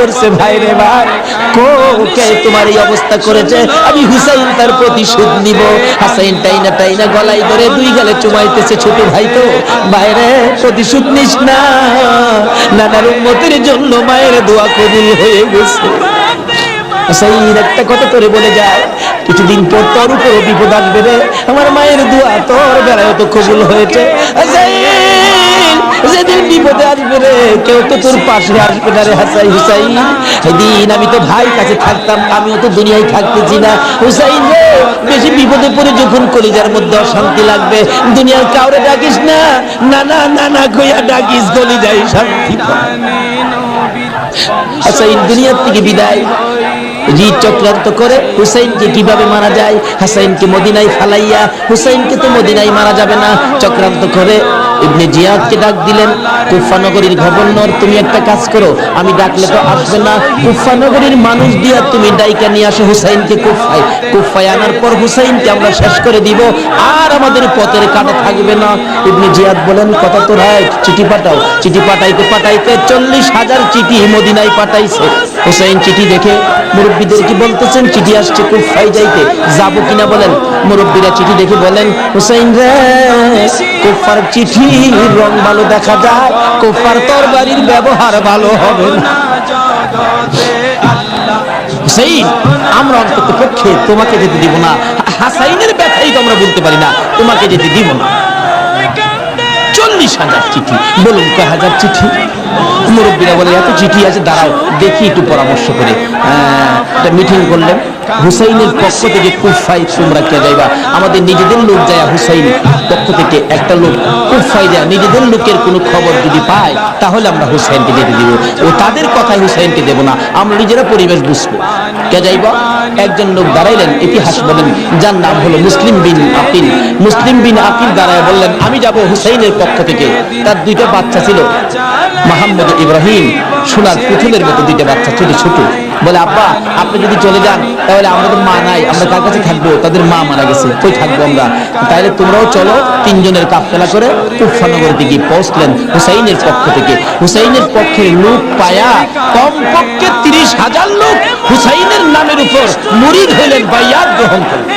ধরছে ভাই রে ভাই। কো কে তোমার এই অবস্থা করেছে? আমি হুসাইন তার প্রতিশোধ নিব। হাসাইন টাইনা টাইনা গলায় ধরে দুই গালে চুমাইতেছে ছোট ভাই তো। বাইরে প্রতিশোধ নিস না। নানার উম্মতের জন্য মায়ের দোয়া কবুল হয়ে গেছে। সেই একটা কথা করে বলে যায় কিছুদিন পর তোর উপর বিপদ আসবে রে। আমার মায়ের দোয়া তোর বেলায় তো কবুল হয়েছে। হাসাইন, যেদিন বিপদে আসবে রে, কেউ তো তোর পাশে আসবে না রে, হাসাই হুসাইন সেদিন আমি তো ভাই কাছে থাকতাম, আমিও তো দুনিয়ায় থাকতেছি না। হুসাইন রে, বেশি বিপদে পড়ে যখন কলিজার মধ্যে অশান্তি লাগবে, দুনিয়ার কাউরে ডাকিস না না না না না কইয়া ডাকিস, কলিজায় শান্তি হাসাইন দুনিয়ার থেকে বিদায়। রিদ চক্রান্ত করে, হুসাইনকে কীভাবে মারা যায়? হাসাইনকে মদিনায় ফালাইয়া, হুসাইনকে তো মদিনায় মারা যাবে না। চক্রান্ত করে ইবনে জিয়াদকে ডাক দিলেন, কুফা নগরীর গভর্নর, তুমি একটা কাজ করো, আমি ডাকলে তো আসবে না। কুফা নগরীর মানুষ দিয়া তুমি ডাইকা নিয়ে আসো, হুসাইনকে কুফায়। কুফায় আনার পর হুসাইনকে আমরা শেষ করে দিব, আর আমাদের পথের কাটা থাকবে না। ইবনে জিয়াদ বলেন, কথা তো রায় চিঠি পাঠাও। চিঠি পাঠাইতে পাঠাইতে চল্লিশ হাজার চিঠি মদিনায় পাঠাইছে। হুসাইন চিঠি দেখে মুরব্বীদের কি বলতেছেন? চিঠি আসছে কুফাই যাইতে যাব কিনা বলেন? মুরব্বীরা চিঠি দেখে বলেন, হুসাইন রে কুফার চিঠি রং ভালো দেখা যায় কুফার তরবারির ব্যবহার ভালো হবে না। আমরা অন্তত পক্ষে তোমাকে যেতে দিব না। হাসাইনের ব্যথাই তো আমরা বলতে পারি না, তোমাকে যেতে দিব না। চল্লিশ হাজার চিঠি। বলুন কয় হাজার চিঠি? মুরব্বীরা বলে, এত চিঠি আছে, দাঁড়াও, দেখি একটু পরামর্শ করে। একটা মিটিং করলেন। হুসাইনের পক্ষ থেকে কুফাই তোমরা কে যাইবা? আমাদের নিজেদের লোক যায় হুসাইন পক্ষ থেকে একটা লোক কুফাই যায় নিজেদের লোকের কোনো খবর যদি পায়, তাহলে আমরা হুসাইনকে যেতে দিব। ও তাদের কথায় হুসাইনকে দেব না। আমরা নিজেরা পরিবেশ বুঝব। কে যাইবা? একজন লোক দাঁড়াইলেন, ইতিহাস বলেন, যার নাম হলো মুসলিম বিন আকিল। মুসলিম বিন আকিল দাঁড়ায় বললেন, আমি যাব হুসাইনের পক্ষ থেকে। তার দুইটা বাচ্চা ছিল, মোহাম্মদ ইব্রাহিম। সোনার পুতুলের মতো দুইটা বাচ্চা ছোট ছোট। বলে, আব্বা, আপনি যদি চলে যান, তাহলে আমাদের মা নাই, আমরা কার কাছে থাকব? তাদের মা মারা গেছে কই থাকব আমরা? তাহলে তোমরাও চলো, তিনজনের কাফেলা করে কুফানগর দিকে পৌঁছলেন হুসাইনের পক্ষ থেকে। হুসাইনের পক্ষে লোক পায়া কমপক্ষে তিরিশ হাজার লোক হুসাইনের নামের উপর মুরিদ হইলেন বাইয়াত গ্রহণ করলেন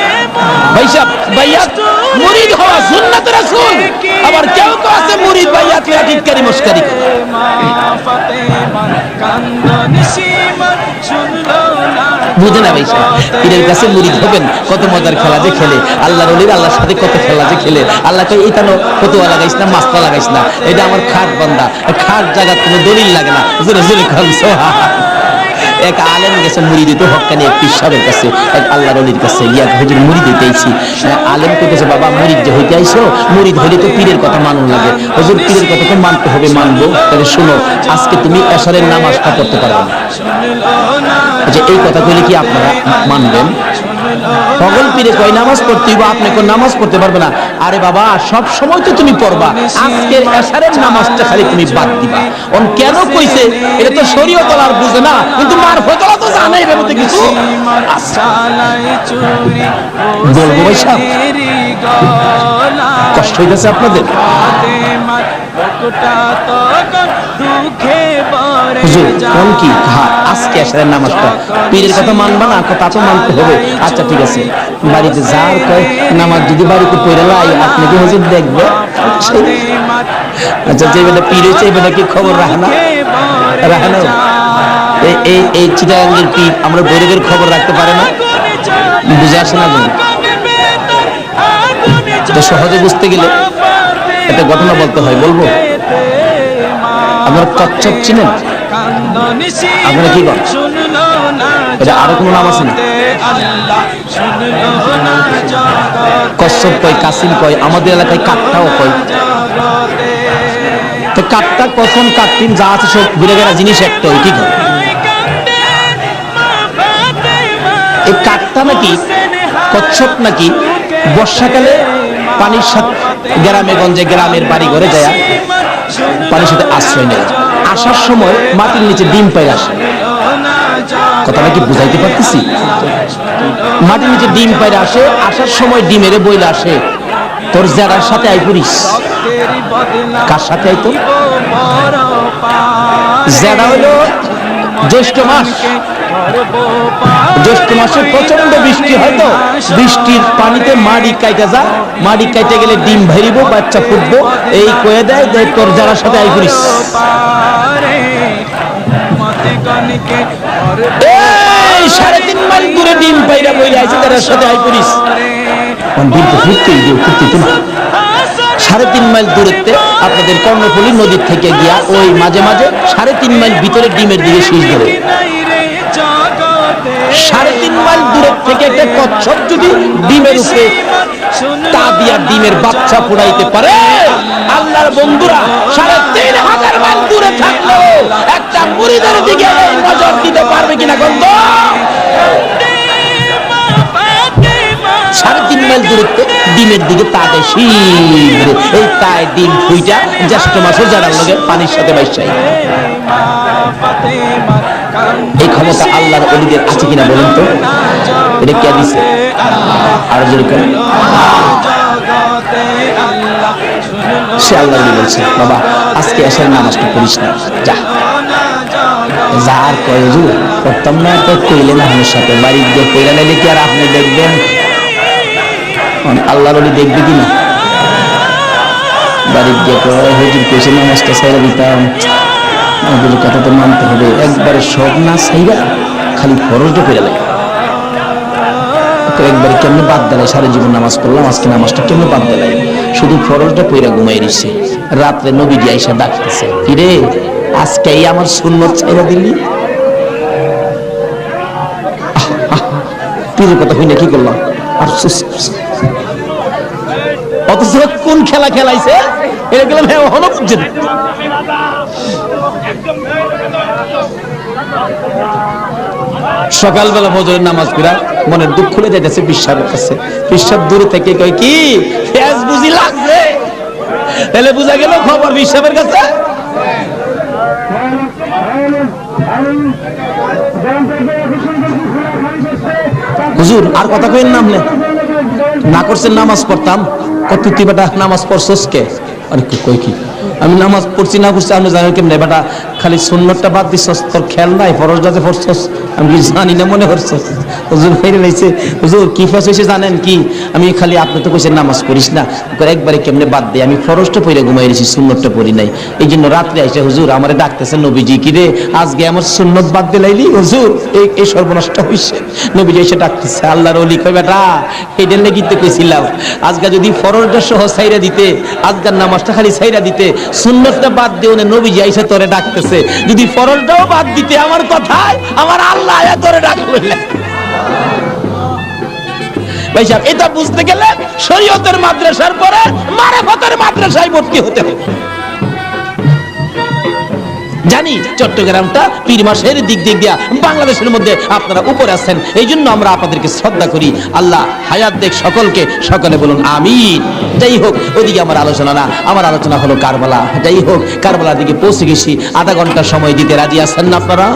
ভাই সাহেব, বাইয়াত মুরিদ হওয়া সুন্নাত রাসূল। আবার কেউ তো আছে মুরিদ বাইয়াত মেরা টিটকারি মস্কারি করে। বুঝে না ভাই পীরের কাছে মুরিদ হবেন, কত মজার খেলা যে খেলে। আল্লাহর ওলির আল্লাহর সাথে কত খেলা যে খেলে। আল্লাহ কই এটা লাগাইস না মাস্তা লাগাইস না। এটা আমার খাট বান্দা, খাট জায়গা দলিল লাগে না। জোরে জোরে খান সোহা এক আলেম গেছে মুড়ি দিতে হকানি এক পিসাবের কাছে, এক আল্লাহ রলির কাছে। ইয়াক হুজুর মুড়ি দিতেছি আলেম কেছে বাবা মুড়িদ যে হইতে আইছো, মুড়ি হইলে তো পীরের কথা মানুন লাগে। হুজুর, পীরের কথা তো মানতে হবে, মানবো। তাহলে শুনো, আজকে তুমি এশারের নামাজটা পড়তে পারবে না। যে এই কথা কইলে কি আপনারা মানবেন? পগল পীরে কয় নামাজ পড়তে হইব আপনি কোন নামাজ পড়তে পারবে না। আরে বাবা সব সময় তো তুমি পড়বা। আজকের এশারের নামাজটা খালি তুমি বাদ দিবা। অন কেন কইছে? এটা তো শরীয়ত আর বুঝে না কিন্তু মার ফতলা তো জানাই এর মধ্যে কিছু। আচ্ছা, বলব ভাই সাহেব কষ্ট হইতেছে আপনাদের। হুজুর কোন কি? আজকে নামাজটা। পীরের কথা মানবা না কথা তো মানতে হবে। আচ্ছা ঠিক আছে। বাড়িতে যার কয় নামাজ যদি বাড়িতে পড়ে লাই আপনি কি হুজুর দেখবে? আচ্ছা যে বেলা পীর হয়েছে বেলা কি খবর? এই এই পীর আমরা খবর রাখতে পারে না? বুঝে আসে না তো সহজে বুঝতে গেলে একটা ঘটনা বলতে হয় বলব? আপনারা কচ্ছপ চিনেন? আপনারা কি করেন? এটা আরও কোনো নাম আছে না? কচ্ছপ কয় কাসিম কয় আমাদের এলাকায় কাঠটাও কয়। তো কাঠটা কখন কাঠটিন যা আছে সব ঘুরে গেলা জিনিস একটা কি করে এই কাঠটা নাকি কচ্ছপ নাকি বর্ষাকালে পানির সাথে গ্রামে গঞ্জে গ্রামের বাড়ি ঘরে যায় পানির সাথে আশ্রয় নেয়। আসার সময় মাটির নিচে ডিম পাই আসে। কথাটা কি বুঝাইতে পারতেছি? মাটির নিচে ডিম পাইরে আসে, আসার সময় ডিমেরে বইলে আসে, তোর জেরার সাথে আই পড়িস। কার সাথে আইতো জেরা হলো জ্যৈষ্ঠ মাস। জ্যৈষ্ঠ মাসে প্রচণ্ড বৃষ্টি হয় তো। বৃষ্টির পানিতে মাড়ি কাইটা যা, মাড়ি কাইতে গেলে ডিম ভেরিব, বাচ্চা ফুটবো, এই কয়ে দেয় তোর যারা সাথে আই করিস সাড়ে তিন মাইল দূরে ডিম পাইরা বইলে আছে যারা সাথে আই করিস। ডিম তো ফুটতেই দিও ফুটতে তো সাড়ে তিন মাইল দূরত্বে আপনাদের কর্ণফুলী নদীর থেকে গিয়া ওই মাঝে মাঝে সাড়ে তিন মাইল ভিতরে ডিমের দিকে শীষ ধরে। সাড়ে তিন মাইল দূরের থেকে একটা কচ্ছপ যদি ডিমের উপরে তা দিয়া ডিমের বাচ্চা ফুড়াইতে পারে? আল্লাহর বন্ধুরা, সাড়ে তিন হাজার মাইল দূরে থাকল একটা মুড়িদের দিকে নজর দিতে পারবে কিনা গন্ধ? সাড়ে তিন মাইল দূরত্বে ডিমের দিকে তাতে শীঘ্র এই তাই ডিম ফুইটা মাসে যারা লগে পানির সাথে বাইসাই এই ক্ষমতা আল্লাহর অলিদের আছে কিনা বলুন তো? এটা কে দিছে? আর জোরে করে সে আল্লাহ বলছে, বাবা, আজকে এসের নামাজটা করিস না, যা। যা আর কয় জু না তো কইলেন আমার সাথে, বাড়ির দিয়ে কইলে নাইলে কি আর আপনি দেখবেন? আল্লাহর অলি দেখবে কি না? বাড়ির দিয়ে কয়, হুজুর কইছে নামাজটা সাইরা দিতাম। আমাদের কথা তো মানতে হবে, একবারে সব না সাইরা খালি ফরজটা করে লাগে তো একবারে কেমনে বাদ দেয়? সারা জীবন নামাজ পড়লাম, আজকে নামাজটা কেমনে বাদ দেয়? শুধু ফরজটা পইরা ঘুমাই রইছে। রাত্রে নবী দিয়ে আইসা ডাকতেছে, কিরে, আজকে এই আমার সুন্নত ছাইরা দিলি? পীরের কথা হইনা কি করলাম? আফসোস অথচ কোন খেলা খেলাইছে? এটা গেলাম হ্যাঁ হলো বুঝছে সকালবেলা ফজরের নামাজ পড়া মনের দুঃখ খুলে যাইতেছে বিশ্বাসের কাছে। বিশ্বাস দূরে থেকে কয়, কি? ফেস বুঝি লাগছে? তাহলে বুঝা গেল খবর বিশ্বাসের কাছে। হুজুর, আর কথা কইেন নাম নে না করছেন নামাজ পড়তাম। কত তুই বেটা নামাজ পড়ছস কে? আরে কই কি? আমি নামাজ পড়ছি, না পড়ছি আমি জানি কেমনে? বেটা, খালি সুন্নতটা বাদ দিছস, তোর খেয়াল নাই ফরজটা যে পড়ছস। আমি জানি না, মনে করছস হুজুর ফেরে লাইছে হুজুর, কি ফেস হইছে জানেন কি? আমি খালি আপনি তো কইছেন নামাজ পড়িস না। একবারে কেমনে বাদ দেই আমি ফরজটা পড়ে ঘুমাই রইছি সুন্নতটা পড়ি নাই। এই জন্য রাত্রে আইসে হুজুর আমারে ডাকতেছে, নবীজি, কি রে, আজকে আমার সুন্নত বাদ দিলাইলি হুজুর? এই এই সর্বনষ্ট হইছে। নবীজি এসে ডাকতেছে, আল্লাহর ওলি কই বেটা, এইটার লেগে তো কইছিলাম, আজকে যদি ফরজটা সহ সাইরা দিতে, আজকার নামাজটা খালি সাইরা দিতে, সুন্নতটা বাদ দিও না। নবীজি আইসা তোরে ডাকতেছে, যদি ফরজটাও বাদ দিতে, আমার কথায়, আমার আল্লাহ আয়া ধরে ডাকলো ভাই সাহেব, এটা বুঝতে গেলে শরীয়তের মাদ্রাসার পরে মারাফতের মাদ্রাসায় ভর্তি হতে হবে। জানি চট্টগ্রামটা পীর মাসের দিক দিক দিয়া বাংলাদেশের মধ্যে আপনারা উপরে আছেন। এই জন্য আমরা আপনাদেরকে শ্রদ্ধা করি। আল্লাহ হায়াত দেখ সকলকে, সকলে বলুন আমিন। যাই হোক, ওদিকে আমার আলোচনা না, আমার আলোচনা হলো কারবালা। যাই হোক, কারবালার দিকে পৌঁছে গেছি। আধা ঘণ্টা সময় দিতে রাজি আছেন না আপনারা?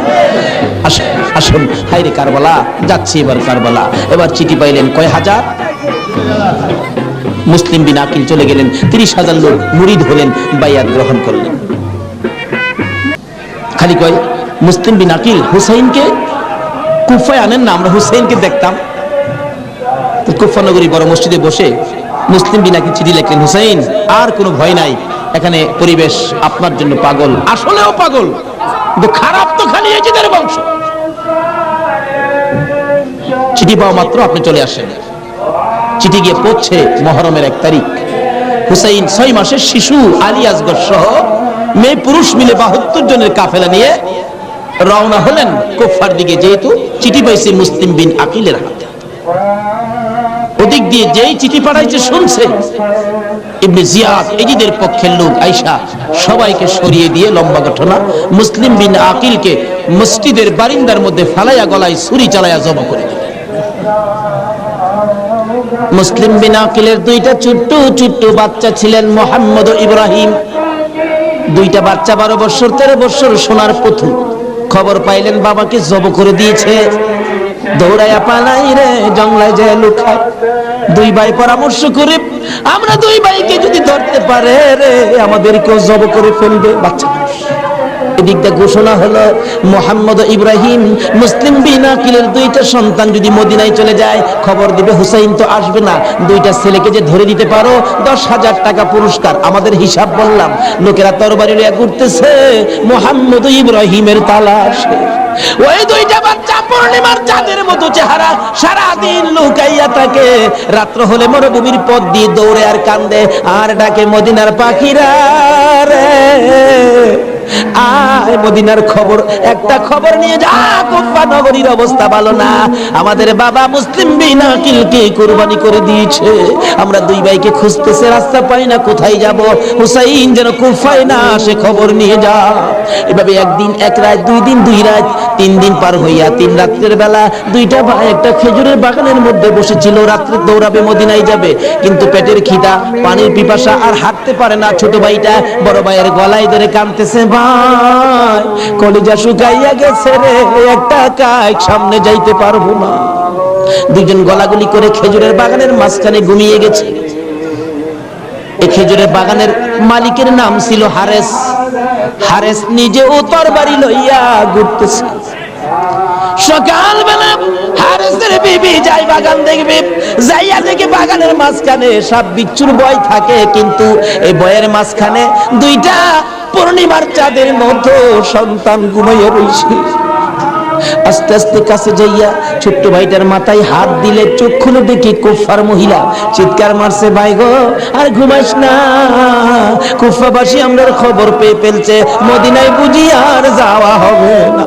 আসুন হাইরে কারবালা, যাচ্ছি এবার কারবালা। এবার চিঠি পাইলেন কয় হাজার? মুসলিম বিন আকিল চলে গেলেন, তিরিশ হাজার লোক মুরিদ হলেন বাইয়াত গ্রহণ করলেন। খালি কয়, মুসলিম বিন আকিল, হুসাইনকে কুফায় আনেন না, আমরা হুসাইনকে দেখতাম। তো কুফা নগরী বড় মসজিদে বসে মুসলিম বিন আকিল চিঠি লেখলেন, হুসাইন, আর কোনো ভয় নাই, এখানে পরিবেশ আপনার জন্য পাগল। আসলেও পাগল, কিন্তু খারাপ তো খালি এজিদের বংশ। চিঠি পাওয়া মাত্র আপনি চলে আসেন। চিঠি গিয়ে পড়ছে মহরমের এক তারিখ। হুসাইন ছয় মাসের শিশু আলী আসগর সহ মেয়ে পুরুষ মিলে বাহাত্তর জনের কাফেলা নিয়ে রওনা হলেন কোফার দিকে, যেহেতু চিঠি পাইছে মুসলিম বিন আকিলের হাতে। ওদিক দিয়ে যেই চিঠি পাঠাইছে, শুনছে। ইবনে জিয়াদ, এজিদের পক্ষের লোক আইসা সবাইকে সরিয়ে দিয়ে লম্বা ঘটনা, মুসলিম বিন আকিলকে মসজিদের বারিন্দার মধ্যে ফালাইয়া গলায় ছুরি চালাইয়া জমা করে দিলেন। মুসলিম বিন আকিলের দুইটা ছোট্ট ছোট্ট বাচ্চা ছিলেন মোহাম্মদ ইব্রাহিম। দুইটা বাচ্চা বারো বছর, তেরো বছর সোনার পুতুল খবর পাইলেন, বাবাকে জব করে দিয়েছে। দৌড়াইয়া পালাই রে জংলায় যায় লুকায়। দুই ভাই পরামর্শ করে, আমরা দুই ভাইকে যদি ধরতে পারে রে, আমাদেরকেও জব করে ফেলবে বাচ্চা মানুষ। এদিক দিয়ে ঘোষণা হলো, মোহাম্মদ ইব্রাহিম মুসলিম বিন আকিলের দুইটা সন্তান যদি মদিনায় চলে যায়, খবর দিবে হুসাইন তো আসবে না। দুইটা ছেলেকে যে ধরে দিতে পারো, দশ হাজার টাকা পুরস্কার। আমাদের হিসাব বললাম, লোকেরা তরবারি লইয়া ঘুরতেছে, মোহাম্মদ ইব্রাহিমের তালাশে। ওই দুইটা বাচ্চা পূর্ণিমার চাঁদের মতো চেহারা, সারাদিন লুকাইয়া থাকে। রাত্র হলে মরুভূমির পথ দিয়ে দৌড়ে আর কান্দে, আর ডাকে মদিনার পাখিরা রে। মদিনার খবর, একটা খবর নিয়ে যা, কুফা নগরীর অবস্থা ভালো না। আমাদের বাবা মুসলিম বিনা কিলকে কুরবানি করে দিয়েছে। আমরা দুই ভাইকে খুঁজতেছে, রাস্তা পাই না, কোথায় যাব? হুসাইন যেন কুফায় না সে খবর নিয়ে যা। এভাবে একদিন, এক রাত, দুই দিন, দুই রাত, তিন দিন পার হইয়া, তিন রাত্রের বেলা দুইটা ভাই একটা খেজুরের বাগানের মধ্যে বসেছিল, রাত্রে দৌড়াবে, মদিনায় যাবে। কিন্তু পেটের খিদা, পানির পিপাসা আর হাঁটতে পারে না ছোট ভাইটা। বড় ভাইয়ের গলায় ধরে কাঁদতেছে ভাই কলিজা শুকাইয়া গেছে রে, একটা কাজ সামনে যাইতে পারব না। দুজন গলাগুলি করে খেজুরের বাগানের মাঝখানে ঘুমিয়ে গেছে। এই খেজুরের বাগানের মালিকের নাম ছিল হারেস। হারেস নিজে উত্তর বাড়ি লইয়া ঘুরতেছে। সকালবেলা হারেসের বিবি যাই বাগান দেখবে, যাইয়া দেখে বাগানের মাঝখানে সব বিচ্ছুর বয় থাকে, কিন্তু এই বয়ের মাঝখানে দুইটা পূর্ণিমার চাঁদের মতো সন্তান ঘুমাইয়া রয়েছে আস্তে আস্তে কাছে যাইয়া ছোট্ট ভাইটার মাথায় হাত দিলে চোখ খুলে দেখি কুফার মহিলা চিৎকার মারছে, ভাই গো, আর ঘুমাস না। কুফাবাসী আমরা খবর পেয়ে ফেলছে। মদিনায় বুঝি আর যাওয়া হবে না।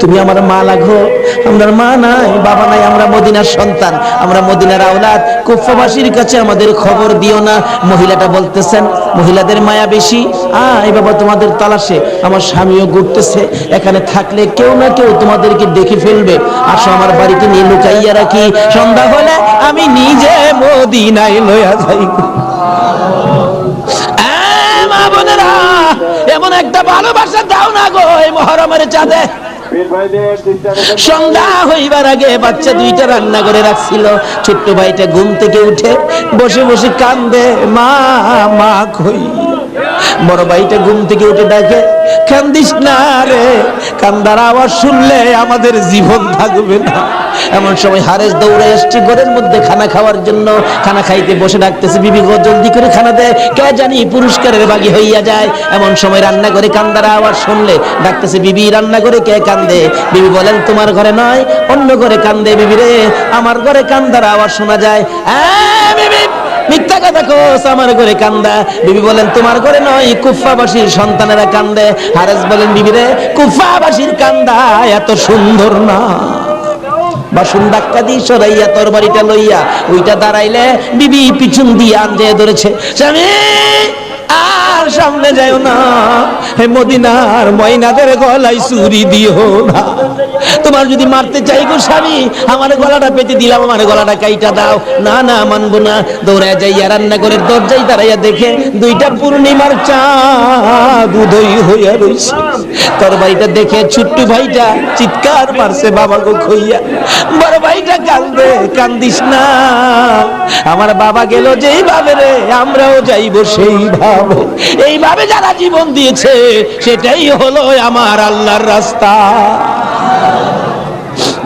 তুমি আমার মা লাগো। আমার মা নাই, বাবা নাই, আমরা মদিনার সন্তান। আমরা মদিনার আওলাদ। কুফাবাসীর কাছে আমাদের খবর দিও না। মহিলাটা বলতেছেন, মহিলাদের মায়া বেশি। আয় বাবা, তোমাদের তালাশে। আমার স্বামীও ঘুরতেছে। এখানে থাকলে কেউ না কেউ তোমাদেরকে দেখে ফেলবে। আসো আমার বাড়িতে নিয়ে লুকাইয়া রাখি। সন্ধ্যা হলে আমি নিজে মদিনায় লইয়া যাই। মা বোনেরা! এমন একটা ভালোবাসা দাও না গো এই মহরমের চাঁদে। সন্ধ্যা হইবার আগে বাচ্চা দুইটা রান্না করে রাখছিল। ছোট্ট ভাইটা ঘুম থেকে উঠে বসে বসে কান্দে মা মা কই? বড় ভাইটা ঘুম থেকে উঠে ডাকে কান্দিস না রে। কান্দার আওয়াজ শুনলে আমাদের জীবন থাকবে না। এমন সময় হারেস দৌড়ে এসছে ঘরের মধ্যে খানা খাওয়ার জন্য। খানা খাইতে বসে ডাকতেছে, বিবি গো, জলদি করে খানা দেয় কে জানি পুরস্কারের বাগি হইয়া যায়। এমন সময় রান্না করে কান্দার আওয়াজ শুনলে ডাকতেছে, বিবি, রান্না করে কে কান্দে? বিবি বলেন, তোমার ঘরে নয়, অন্য ঘরে কান্দে বিবি রে। আমার ঘরে কান্দার আওয়াজ শোনা যায়। বিবি মিথ্যা কথা কোস, আমার ঘরে কান্দা। বিবি বলেন, তোমার ঘরে নয় কুফাবাসীর সন্তানেরা কান্দে। হারেস বলেন, বিবি রে কুফাবাসীর কান্দা, এত সুন্দর না। বাসন ধাক্কা দিয়ে সরাইয়া বাড়িটা লইয়া, ওইটা দাঁড়াইলে বিবি পিছন দিয়ে আনজে ধরেছে, স্বামী সামনে যাও না। হে মদিনার ময়নাদের গলায় চুরি দিও না। তোমার যদি মারতে চাই গো স্বামী, আমার গলাটা পেতে দিলাম, আমার গলাটা কাইটা দাও। না না, মানবো না। দৌড়ায় যাইয়া রান্না করে দরজায় দাঁড়াইয়া দেখে দুইটা পূর্ণিমার চাঁদ উদয় হইয়া রইছে। তোর ভাইটা দেখে ছোট্ট ভাইটা চিৎকার মারছে, বাবা গো খইয়া, বড় ভাইটা কান্দে, কান্দিস না। আমার বাবা গেল, যেই ভাবে রে, আমরাও যাইবো সেইভাবে এইভাবে যারা জীবন দিয়েছে, সেটাই হলো আমার আল্লাহর রাস্তা।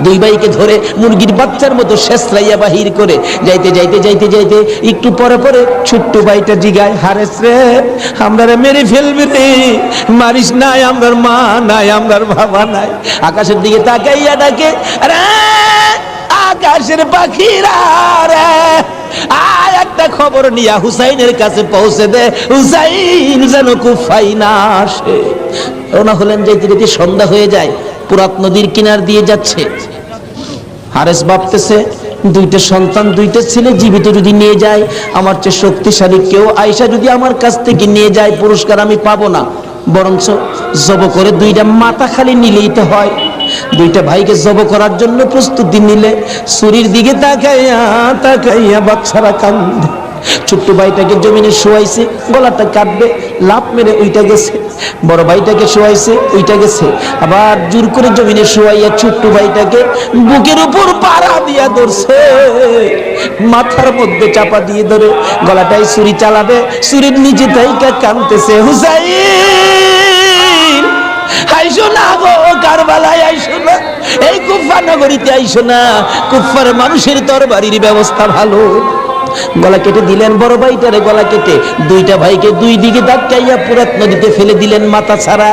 দুই ভাইকে ধরে মুরগির বাচ্চার মতো শেষরাইয়া বাহির করে যাইতে যাইতে যাইতে যাইতে একটু পরে পরে ছোট্ট ভাইটা জিগায়, হারেস রে আমরা মেরে ফেলবি রে। মারিস নাই, আমরার মা নাই, আমরার বাবা নাই। আকাশের দিকে তাকাইয়া ডাকে রে আকাশের পাখিরা রে আর একটা খবর নিয়া হুসাইনের কাছে পৌঁছে দে। হুসাইন যেন কুফাই না আসে। হলেন সন্ধ্যা হয়ে যায়, পুরাত নদীর কিনার দিয়ে যাচ্ছে। হারেস ভাবতেছে, দুইটা সন্তান, দুইটা ছেলে জীবিত যদি নিয়ে যায়, আমার চেয়ে শক্তিশালী কেউ আয়সা যদি আমার কাছ থেকে নিয়ে যায়, পুরস্কার আমি পাবো না। বরঞ্চ জব করে দুইটা মাথা খালি নিলেই তো হয়। দুইটা ভাইকে জব করার জন্য প্রস্তুতি নিলে শরীর দিকে তাকাইয়া তাকাইয়া বাচ্চারা কান্দে। ছোট্ট ভাইটাকে জমিনে শোয়াইছে, গলাটা কাটবে লাভ মেরে ওইটা গেছে। বড় ভাইটাকে শোয়াইছে, ওইটা গেছে। আবার জোর করে জমিনে শোয়াইয়া ছোট্ট ভাইটাকে বুকের উপর পাড়া দিয়া ধরছে। মাথার মধ্যে চাপা দিয়ে ধরে গলাটাই ছুরি চালাবে, ছুরির নিচে তাইকা কানতেছে হুসাইন! আইসো না গো, কারবালায় আইসো না। এই কুফা নগরীতে আইসো না। কুফার মানুষের তরবারির ব্যবস্থা ভালো। গলা কেটে দিলেন বড় ভাইটারে, গলা কেটে। দুইটা ভাইকে দুই দিকে ধাক্কাইয়া পুরাত নদীতে ফেলে দিলেন মাথা ছাড়া।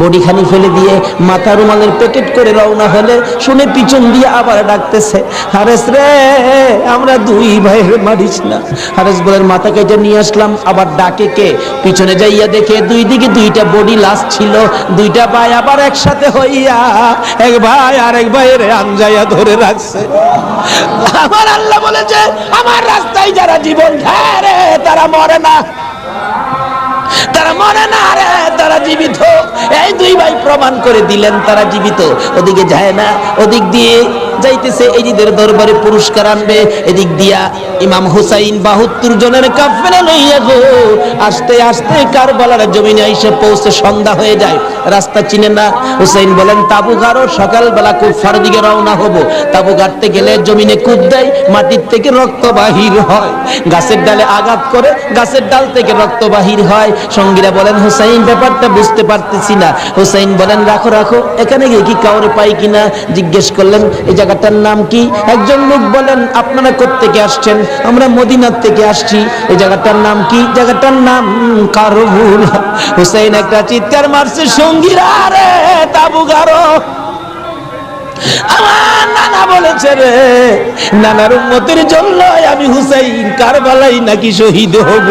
বডি খানি ফেলে দিয়ে মাথা রুমালের প্যাকেট করে রওনা হলে শুনে পিছন দিয়ে আবার ডাকতেছে, হারেস রে, আমরা দুই ভাইয়ের মারিস না। হারেস বলের মাথা কেটে নিয়ে আসলাম। আবার ডাকে কে? পিছনে যাইয়া দেখে দুই দিকে দুইটা বডি লাশ ছিল, দুইটা ভাই আবার একসাথে হইয়া এক ভাই আর এক ভাইয়ের আনজাইয়া ধরে রাখছে। আমার আল্লাহ বলেছে, আমার রাস্তায় যারা জীবন খায় রে তারা মরে না। তারা মনে না রে তারা জীবিত। এই দুই ভাই প্রমাণ করে দিলেন, তারা জীবিত। ওদিকে যায় না, ওদিক দিয়ে যাইতেছে এজিদের দরবারে পুরস্কার আনবে। এদিক দিয়া ইমাম হুসাইন বাহাত্তর জনের কাফেলা লইয়া গো, আস্তে আস্তে কারবালার জমিনে এসে পৌঁছে সন্ধ্যা হয়ে যায়। রাস্তা চিনে না। হুসাইন বলেন, তাবু গারো সকালবেলা কুফার দিকে রওনা হব। তাবু গাড়তে গেলে জমিনে কুদ দেয়, মাটির থেকে রক্ত বাহির হয়। গাছের ডালে আঘাত করে, গাছের ডাল থেকে রক্ত বাহির হয়। সঙ্গীরা বলেন, হুসাইন, ব্যাপারটা বুঝতে পারতেছি না। হুসাইন বলেন, রাখো রাখো, এখানে গিয়ে কি কাউরে পাই কিনা? জিজ্ঞেস করলেন, এই জায়গাটার নাম কি? একজন লোক বলেন, আপনারা কোত্থেকে আসছেন? আমরা মদিনার থেকে আসছি। এই জায়গাটার নাম কি? জায়গাটার নাম কারবুল। হুসাইন একটা চিৎকার মারছে, সঙ্গীরা রে, তাবু গারো। আমার নানা বলেছে রে, নানার উন্মতির জন্য আমি হুসাইন কারবালাই নাকি শহীদ হব।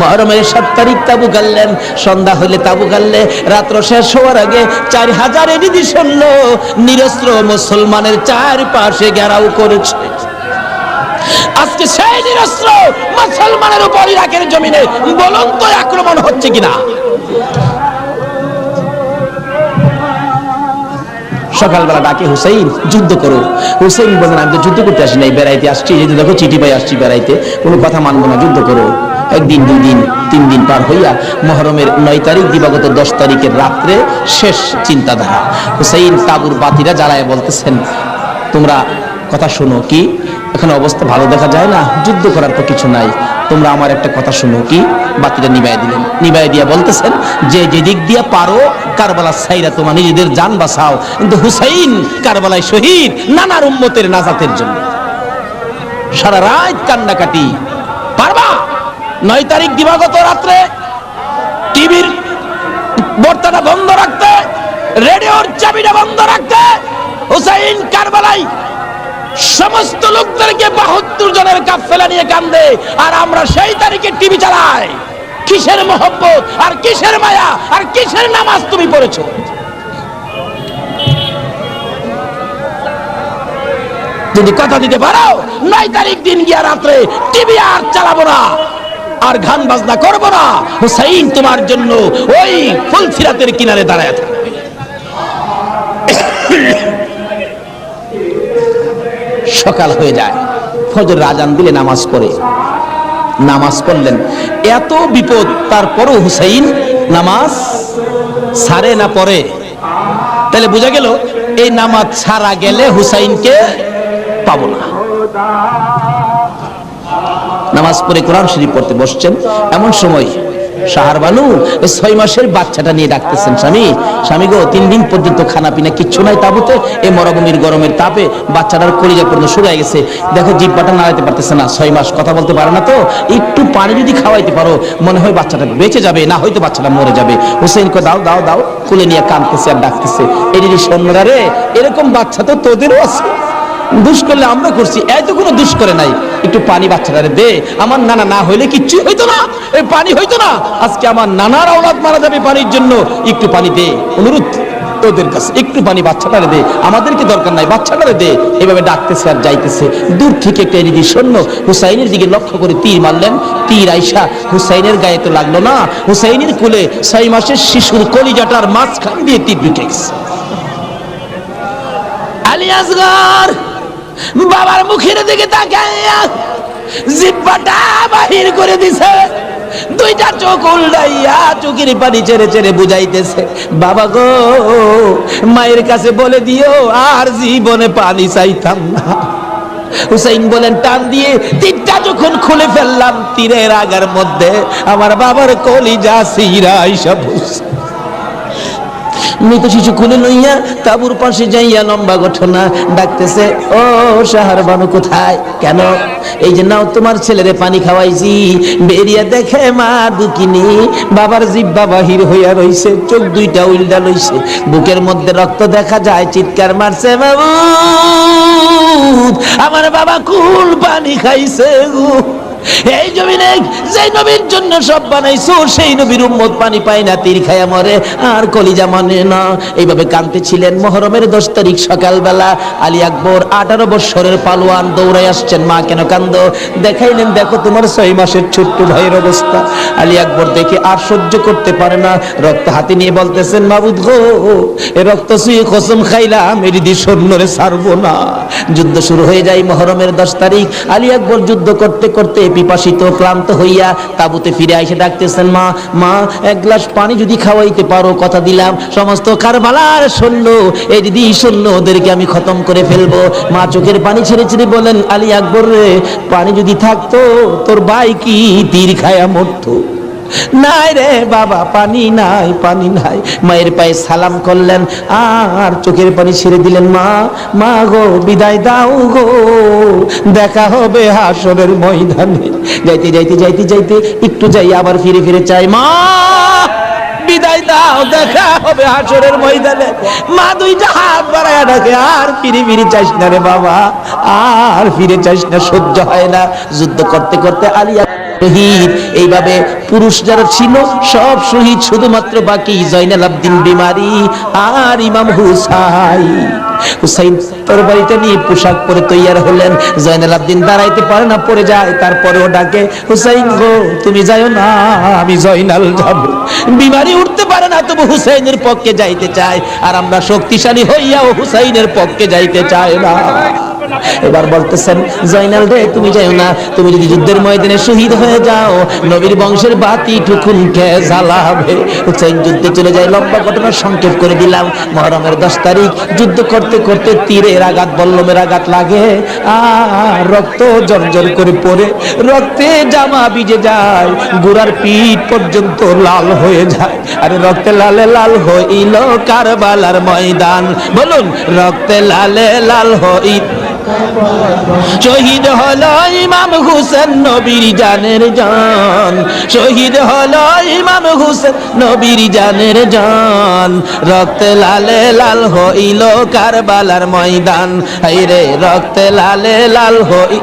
মহরমের সাত তারিখ তাবু গাললেন। সন্ধ্যা হলে তাবু গাললে। রাত্র শেষ হওয়ার আগে চার হাজার এডিদি সৈন্য নিরস্ত্র মুসলমানের চার পাশে ঘেরাও করেছে। আজকে সেই নিরস্ত্র মুসলমানের উপর ইরাকের জমিনে বলুন তো আক্রমণ হচ্ছে কিনা? সকালবেলা ডাকে হুসাইন, যুদ্ধ করো। হুসাইন বলেন আমি তো যুদ্ধ করতে আসি নাই, বেড়াইতে আসছি। এই দেখো, চিঠি পাই আসছি বেড়াইতে। কোনো কথা মানবো না, যুদ্ধ করো। একদিন দুই দিন তিন দিন পার হইয়া মহরমের নয় তারিখ দিবাগত দশ তারিখের রাত্রে শেষ চিন্তাধারা। হুসাইন তাবুর বাতিরা জ্বালায় বলতেছেন, তোমরা কথা শোনো কি? এখানে অবস্থা ভালো দেখা যায় না? যুদ্ধ করার তো কিছু নাই। তোমরা আমার একটা কথা শুনো কি? বাতিটা নিবাই দিলেন। নিবাই দিয়া বলতেছেন, যে যেদিক দিয়া পারো কারবালা সাইরা তোমার নিজেদের জান বাঁচাও। কিন্তু হুসাইন কারবালায় শহীদ নানার উম্মতের নাজাতের জন্য। সারা রাত কান্নাকাটি, পারবা? নয় তারিখ দিবাগত রাত্রে টিভির বর্তাটা বন্ধ রাখতে, রেডিওর চাবিটা বন্ধ রাখতে হুসাইন কারবালাই সমস্ত লোকদেরকে বাহাত্তর জনের কাফেলা নিয়ে কান্দে, আর আমরা সেই তারিখে টিভি চালাই। কিসের মোহব্বত, আর কিসের মায়া, আর কিসের নামাজ তুমি পড়েছো? যদি কথা দিতে পারো, নয় তারিখ দিন গিয়া রাত্রে টিভি আর চালাবো না। আর গান বাজনা করব না। হুসাইন তোমার জন্য ওই ফুলসিরাতের কিনারে দাঁড়ায় থাকবে সকাল হয়ে যায়, ফজর রাজান দিলে নামাজ পড়ে। নামাজ পড়লেন। এত বিপদ, তারপরও হুসাইন নামাজ সারে না পড়ে। তাহলে বোঝা গেল, এই নামাজ ছাড়া গেলে হুসাইনকে পাবো না। নামাজ পড়ে কোরআন শরীফ পড়তে বসছেন। এমন সময় সাহার বানু ছয় মাসের বাচ্চাটা নিয়ে ডাকতেছেন, স্বামী স্বামী গো, তিন দিন পর্যন্ত খানা পিনা কিচ্ছু নাই তাবুতে। এই মরভূমির গরমের তাপে বাচ্চাটার কলিজা পর্যন্ত শুকায় গেছে। দেখো জিব্বাটা নাড়াইতে পারতেছে না, ছয় মাস কথা বলতে পারে না তো। একটু পানি যদি খাওয়াইতে পারো, মনে হয় বাচ্চাটা বেঁচে যাবে, না হয়তো বাচ্চাটা মরে যাবে। হুসেনকে দাও দাও দাও। কুলে নিয়ে কাঁদতেছে আর ডাকতেছে এদিকে সৈন্যরা রে, এরকম বাচ্চা তো তোদেরও আছে। দুষ করলে আমরা করছি এত কোনো দুষ করে নাই। একটু পানি বাচ্চাটারে দে, আমার নানা না হইলে কিচ্ছু হইতো না, এই পানি হইতো না। আজকে আমার নানার আওলাদ মারা যাবে পানির জন্য, একটু পানি দে, অনুরোধ তোদের কাছে, একটু পানি বাচ্চাটারে দে, আমাদেরকে দরকার নাই, বাচ্চাটারে দে। এভাবে ডাকতেছে আর যাইতেছে। দূর থেকে একটা এদিকে সৈন্য হুসাইনের দিকে লক্ষ্য করে তীর মারলেন। তীর আইসা হুসাইনের গায়ে তো লাগল না। হুসাইনের কোলে ছয় মাসের শিশুর কলিজাটার মাঝখান দিয়ে তীর ঢুকে গেছে। আলী আসগর! বাবার মুখের দিকে তাকাইয়া জিব্বাটা বাহির করে দিছে। দুইটা চোখ উল্টাইয়া চোখের পানি ছেড়ে ছেড়ে বুঝাইতেছে, বাবা গো, মায়ের কাছে বলে দিও, আর জীবনে পানি চাইতাম না। হুসাইন বলেন, টান দিয়ে তীরটা যখন খুলে ফেললাম, তীরের আগার মধ্যে আমার বাবার কলিজা সিরা এইসব মৃত শিশু খুলে লইয়া তাবুর পাশে যাইয়া লম্বা ঘটনা ডাকতেছে, ও সাহার বানু কোথায়? কেন? এই যে নাও তোমার ছেলেরে পানি খাওয়াইছি। বেরিয়া দেখে মা দুকিনি বাবার জিব্বা বাহির হইয়া রইছে, চোখ দুইটা উল্টা লইছে। বুকের মধ্যে রক্ত দেখা যায়, চিৎকার মারছে বাবু আমার বাবা কুল পানি খাইছে গো। এই জমিনে যে নবীর জন্য সব বানাইছো, সেই নবীর উম্মত পানি পায় না, তীর খায়া মরে, আর কলিজা মানে না। এইভাবে কানতে ছিলেন মহরমের দশ তারিখ সকালবেলা। আলী আকবর আঠারো বৎসরের পালোয়ান দৌড়াই আসছেন, মা, কেন কান্দ? দেখাইলেন, দেখো তোমার ছয় মাসের ছোট্ট ভাইয়ের অবস্থা। আলী আকবর দেখে আর সহ্য করতে পারে না, রক্ত হাতে নিয়ে বলতেছেন, মাবুদ গো, এ রক্ত শুয়ে কসম খাইলাম এর দি সৈন্যরে ছাড়বো না। যুদ্ধ শুরু হয়ে যায় মহরমের দশ তারিখ। আলী আকবর যুদ্ধ করতে করতে পিপাসিত, ক্লান্ত হইয়া তাবুতে ফিরে আইসে ডাকতেছেন, মা মা, এক গ্লাস পানি যদি খাওয়াইতে পারো, কথা দিলাম। সমস্ত কারবালার সৈন্য এই দিদি সৈন্য ওদেরকে আমি খতম করে ফেলব। মা চোখের পানি ছেড়ে ছেড়ে বলেন, আলী আকবর রে, পানি যদি থাকতো, তোর ভাই কি তীর খায়া মরতো? নাই রে বাবা, পানি নাই পানি নাই। মায়ের পায়ে সালাম করলেন, আর চোখের পানি ছেড়ে দিলেন, মা মা গো, বিদায় দাও গো। দেখা হবে হাসরের ময়দানে। যাইতে যাইতে যাইতে যাইতে একটু যাই, আবার ফিরে ফিরে চাই, মা, বিদায় দাও, দেখা হবে হাসরের ময়দানে। মা দুইটা হাত বাড়ায় ডাকে, আর ফিরে ফিরে চাইস না রে বাবা, আর ফিরে চাইস না, সহ্য হয় না। যুদ্ধ করতে করতে আলিয়া শহীদ এইভাবে পুরুষ যারা ছিল, সব শহীদ শুধুমাত্র বাকি জয়নাল আবদিন বিমারি আর ইমাম হুসাই হুসাইন তরবারিটা নিয়ে পোশাক পরে তৈয়ার হলেন। জয়নাল আবদিন দাঁড়াইতে পারে না, পড়ে যায়, তারপরেও ডাকে, হুসাইন গো, তুমি যাও না, আমি জয়নাল যাব। বিমারি উঠতে পারে না, তবু হুসাইনের পক্ষে যাইতে চায়। আর আমরা শক্তিশালী হইয়াও হুসাইনের পক্ষে যাইতে চাই না। এবার বলতেছেন, জয়নাল রে, তুমি যাও না। তুমি যদি যুদ্ধের ময়দানে শহীদ হয়ে যাও, নবীর বংশের বাতি টুকুন কে জ্বালাবে। হুসাইন যুদ্ধে চলে যায়, লম্বা ঘটনা সংক্ষেপ করে দিলাম। মহরমের দশ তারিখ, যুদ্ধ করতে করতে তীরের আঘাত, বল্লমের আঘাত লাগে। আর রক্ত জর্জর করে পড়ে, রক্তে জামা ভিজে যায়। গোড়ার পিঠ পর্যন্ত লাল হয়ে যায়। আরে রক্তে লালে লাল হইল কারবালার ময়দান। বলুন, রক্তে লালে লাল হইল শহীদ হলো ইমাম হুসেন নবীর জানের জান। শহীদ হলো ইমাম হুসেন নবীর জানের জান। রক্তে লালে লাল হইল কারবালার ময়দান। হাইরে রক্তে লালে লাল হই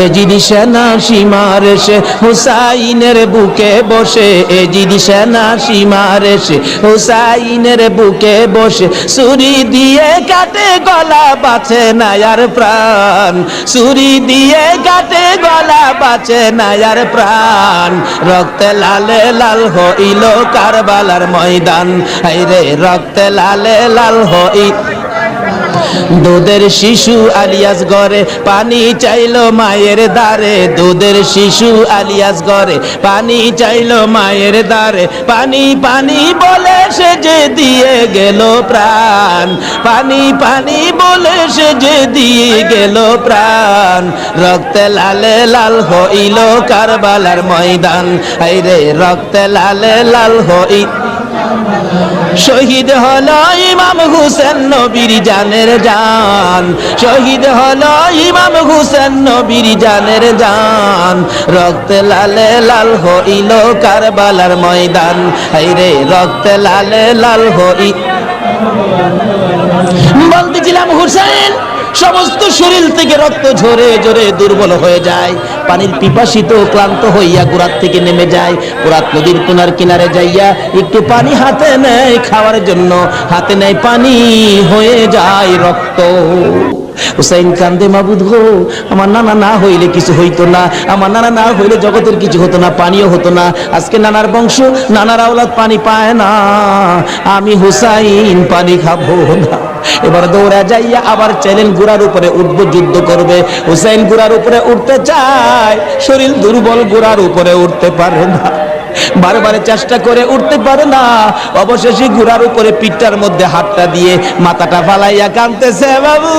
এজিদি সেনা সীমার এসে হুসাইনের বুকে বসে এজিদি সেনা সীমার এসে হুসাইনের বুকে বসে সুরি দিয়ে কাটে গলা বাঁচে নায়ার প্রাণ সুরি দিয়ে কাটে গলা বাঁচে নায়ার প্রাণ, রক্তে লালে লাল হইল কারবালার ময়দান হাইরে রক্তে লালে লাল হই দুধের শিশু আলিয়াস গড়ে পানি চাইলো মায়ের দারে দুধের শিশু আলিয়াস গড়ে পানি চাইলো মায়ের দারে পানি পানি বলে সে যে দিয়ে গেল প্রাণ। পানি পানি বলে সে যে দিয়ে গেল প্রাণ। রক্তে লালে, লাল হইল কারবালার ময়দান। হাইরে রক্তে লালে, লাল হই শহীদ হলো ইমাম হুসেন নবীর জানের জান। শহীদ হলো ইমাম হুসেন নবীর জানের জান। রক্তে লালে লাল হইল কারবালার ময়দান। হাইরে রক্তে লালে লাল হই বলতেছিলাম, হুসেন সমস্ত শরীর থেকে রক্ত ঝরে ঝরে দুর্বল হয়ে যায়। পানির পিপাসিত ক্লান্ত হইয়া গোড়ার থেকে নেমে যায়। পুরাত নদীর কোনার কিনারে যাইয়া একটু পানি হাতে নেয় খাওয়ার জন্য। হাতে নেয় পানি হয়ে যায় রক্ত। হুসাইন কান্দে, মাবুদ গো, আমার নানা না হইলে কিছু হইতো না। আমার নানা না হইলে জগতের কিছু হতো না, পানিও হতো না। আজকে নানার বংশ, নানার আওলাদ পানি পায় না। আমি হুসাইন পানি খাব না। এবার দৌড়া যাইয়া আবার চ্যানেল গুড়ার উপরে উঠবো, যুদ্ধ করবে। হুসাইন গুড়ার উপরে উঠতে চায়, শরীর দুর্বল গুড়ার উপরে উঠতে পারে না। বারবার চেষ্টা করে উঠতে পারে না। অবশেষে ঘোড়ার উপরে পিঠটার মধ্যে হাতটা দিয়ে মাথাটা ফালাইয়া কানতেছে বাবু,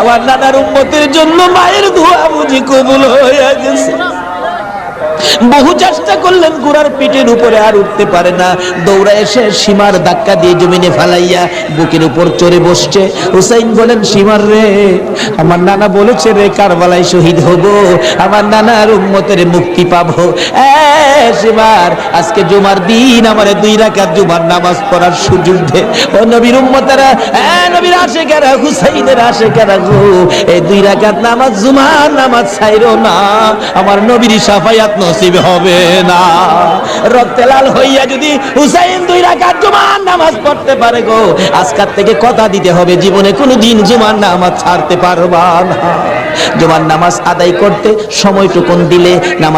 আমার নানার উন্মতের জন্য মায়ের ধোয়া বুঝি কবুল হয়ে গেছে। বহু চেষ্টা করলেন ঘোড়ার পিঠের উপরে আর উঠতে পারে না। দৌড়া এসে সীমার ধাক্কা দিয়ে জমিনে ফালাইয়া বুকের উপর চড়ে বসছে। হুসাইন বলেন, সীমার রে, আমার নানা বলেছে রে, কারবালায় শহীদ হব। আমার নানার উম্মতের মুক্তি পাবো। সীমার, আজকে জুমার দিন, আমার দুই রাকাত জুমার নামাজ পড়ার সুযোগ দে। ও নবীর উম্মতেরা নবীর আশেকেরা, হুসাইনের আশেকেরা গো এই দুই রাকাত নামাজ জুমার নামাজ ছাইরো না। আমার নবীর সাফায়াত নসিব হবে না। রক্তে লাল হইয়া যদি হুসাইন দুই রাকাত জুমার নামাজ পড়তে পারে গো, আজকার থেকে কথা দিতে হবে, জীবনে কোনো দিন জুমার নামাজ ছাড়তে পারবা না। জুমার নামাজ আদায় করতে সময়টুকুন দিলে নামাজ